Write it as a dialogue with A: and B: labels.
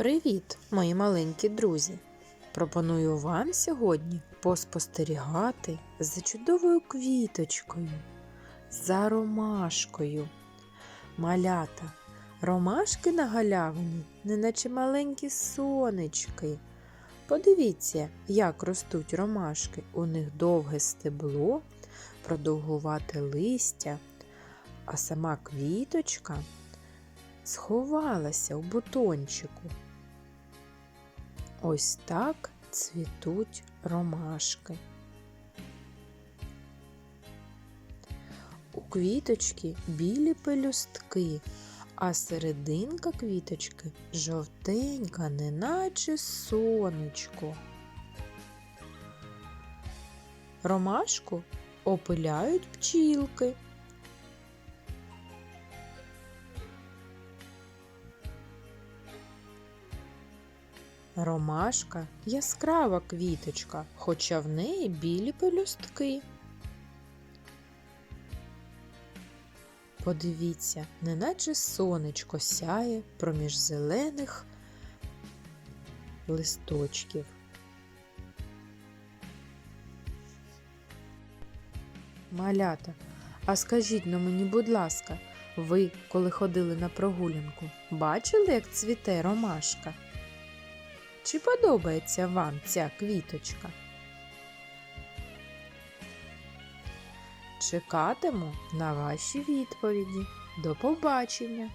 A: Привіт, мої маленькі друзі! Пропоную вам сьогодні поспостерігати за чудовою квіточкою, за ромашкою. Малята, ромашки на галявині, неначе маленькі сонечки. Подивіться, як ростуть ромашки. У них довге стебло, продовгувате листя, а сама квіточка сховалася у бутончику. Ось так цвітуть ромашки. У квіточки білі пелюстки, а серединка квіточки жовтенька, неначе сонечко. Ромашку опиляють пчілки. Ромашка яскрава квіточка, хоча в неї білі пелюстки. Подивіться, неначе сонечко сяє проміж зелених листочків. Малята, а скажіть но мені, будь ласка, ви, коли ходили на прогулянку, бачили, як цвіте ромашка? Чи подобається вам ця квіточка? Чекатиму на ваші відповіді. До побачення!